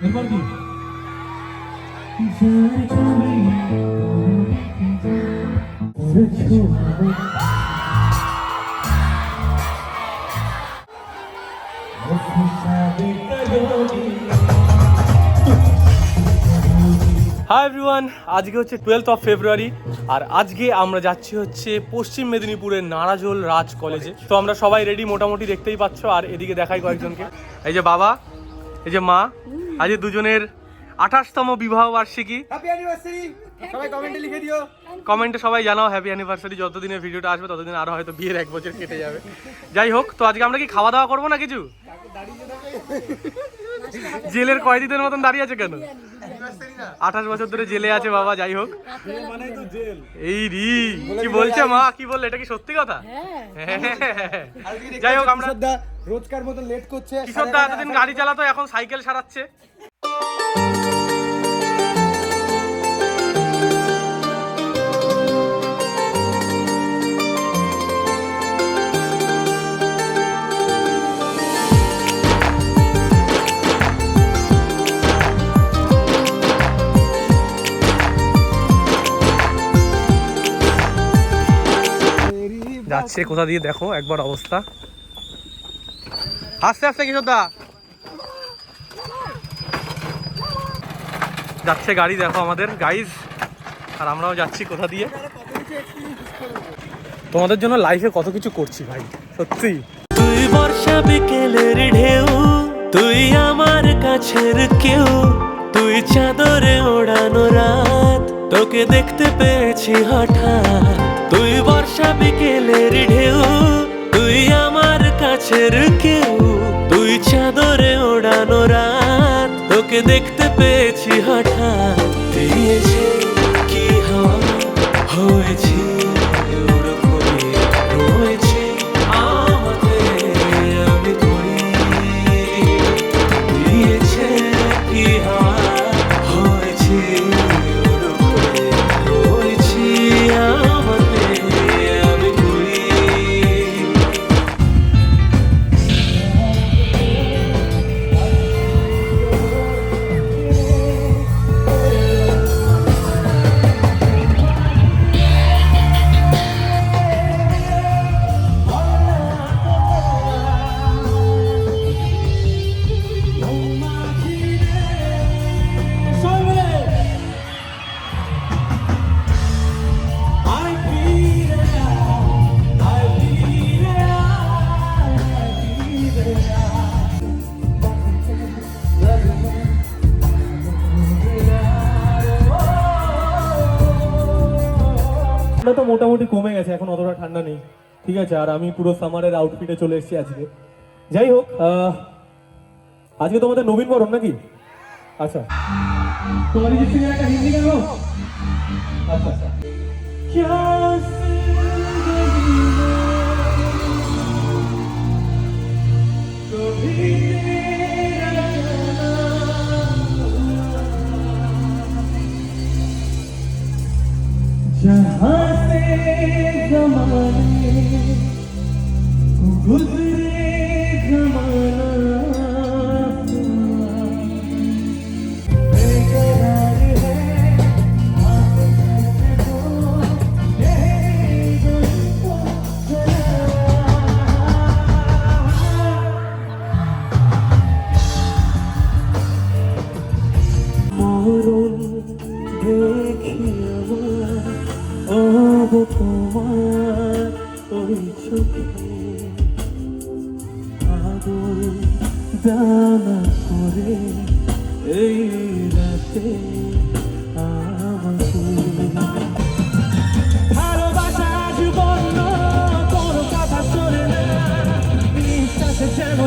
멜로디 everyone আজকে হচ্ছে twelfth of February আর আজকে আমরা যাচ্ছি হচ্ছে পশ্চিম মেদিনীপুরের নারাজোল রাজ কলেজে। তো আমরা সবাই রেডি মোটামুটি দেখতেই পাচ্ছ আর এদিকে দেখাই কয়েকজনকে। এই যে বাবা এই যে মা আজ দুজনের আঠাশতম বিবাহ বার্ষিকী। সবাই কমেন্টে লিখে দিও। কমেন্টে সবাই জানাও হ্যাপি অ্যানিভার্সারি যতদিনে ভিডিওটা আসবে ততদিন আরও হয়তো বিয়ের এক বছর কেটে যাবে। যাই হোক তো আজকে আমরা কি খাওয়া দাওয়া করব না কিছু? জেলের কয়েদিদের মতন দাঁড়িয়ে আছে কেন? আঠাশ বছর ধরে জেলে আছে বাবা যাই হোক। মানে তো জেল। এই রি কি বলছে মা কি বললে? এটা কি সত্যি কথা? যাই হোক আমরা রোজকার মতো লেট করছে। কিশোর দা এতদিন গাড়ি চালাতো এখন সাইকেল সারাচ্ছে। যাচ্ছে কোথা দিয়ে দেখো একবার অবস্থা। আস্তে আস্তে কিশোর দা যাচ্ছে গাড়ি, দেখো আমাদের গাইজ আর আমরাও যাচ্ছি কোথা দিয়ে। তোমাদের জন্য লাইফে কত কিছু করছি ভাই, সত্যি। তুই বর্ষা বিকেলের ঢেউ, তুই আমার কাছের কেউ, তুই চাদরে ওড়ানো রাত, তোকে দেখতে পেয়েছি হঠাৎ। তুই বর্ষা বিকেলের ঢেউ। তুই আমার কাছের কেউ। তুই চাদরে ওড়ানো রাত। তোকে দেখতে পেয়েছি হঠাৎ। ঠান্ডা তো মোটামুটি কমে গেছে, এখন অতটা ঠান্ডা নেই। ঠিক আছে, আর আমি পুরো সামারের আউটফিটে চলে এসেছি আজকে। যাই হোক আজকে তোমাদের নবীন বরণ নাকি? আচ্ছা। তোমার আচ্ছা আচ্ছা। Gözü দানা করে এই রাতে আমাকে। ভালোবাসা জীবন কোনো কথা শোনে না। বিশ্বাসে যেন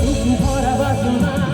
দুঃখ ভরা বাসনা।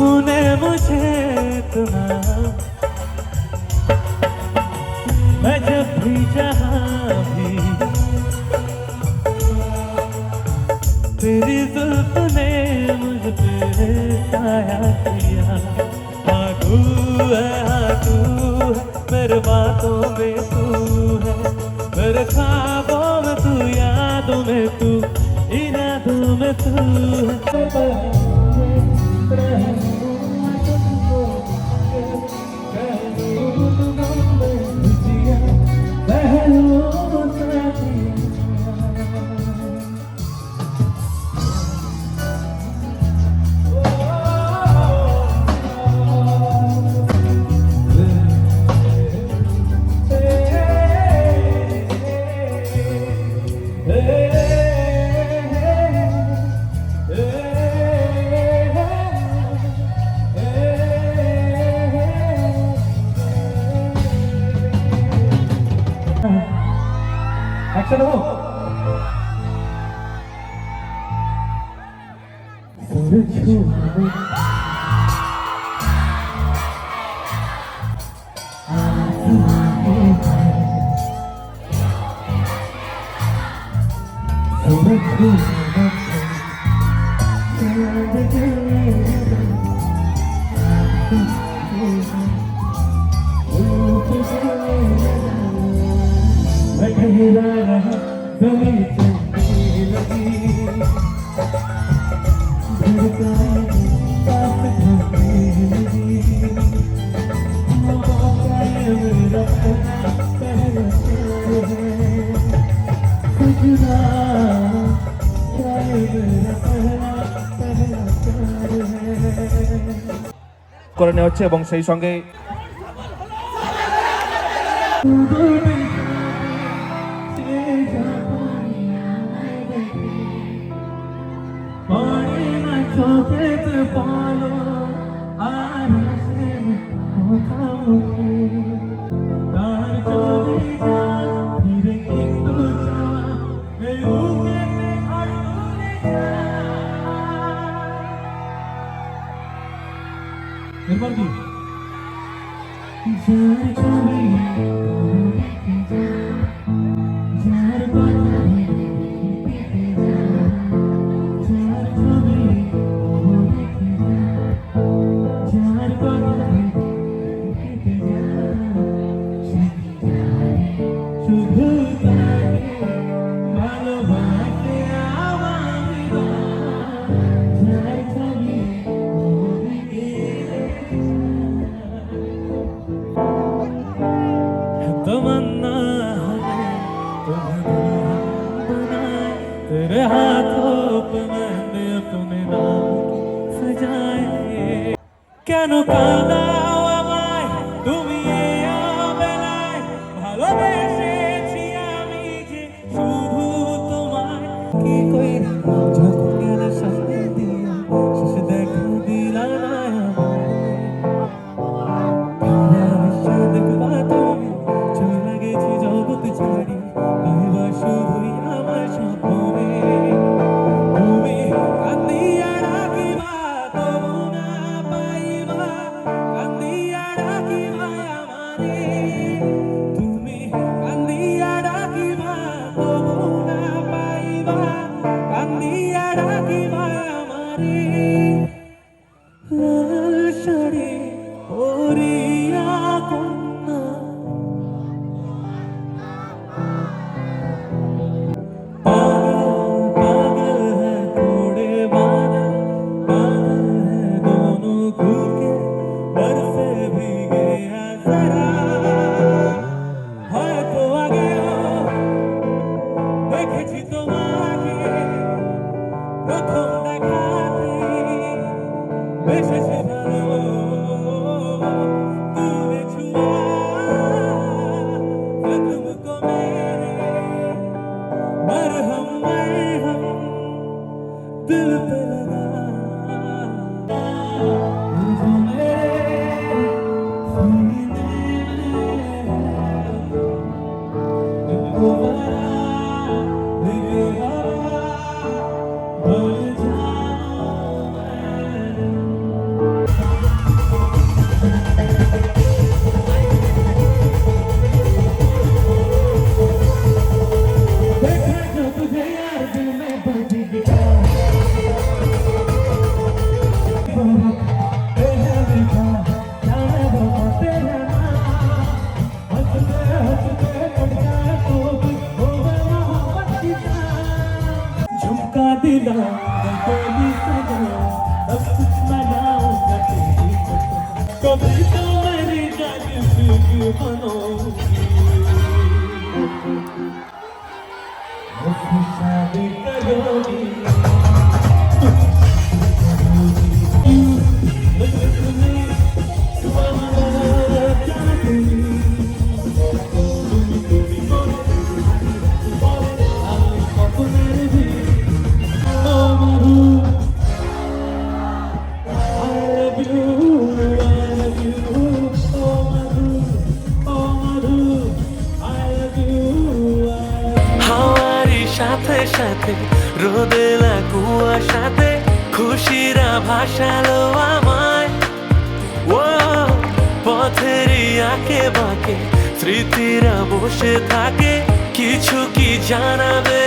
तूने मुझे इतना मैं जब भी भी तेरी जुल्फ ने मुझ पे किया। हाँ तू है हाँ तू है, मेरे बातों में तू है। मेरे ख्वाबों में तू, यादों में तू इन यादों में तू है। একসাথে হোক मैं করে নেওয়া হচ্ছে এবং সেই সঙ্গে এরপর কেন কাঁদাও আমায়? তুমি বেলায় ভালোবেসেছি আমি যে শুধু তোমায়। কি কইরা I need keadilan dan penyelidikan সাথে সাথে রোদেলা কুয়া সাথে, খুশিরা ভাসালো আমায়। ও পথেরই আঁকে বাঁকে, স্মৃতিরা বসে থাকে, কিছু কি জানাবে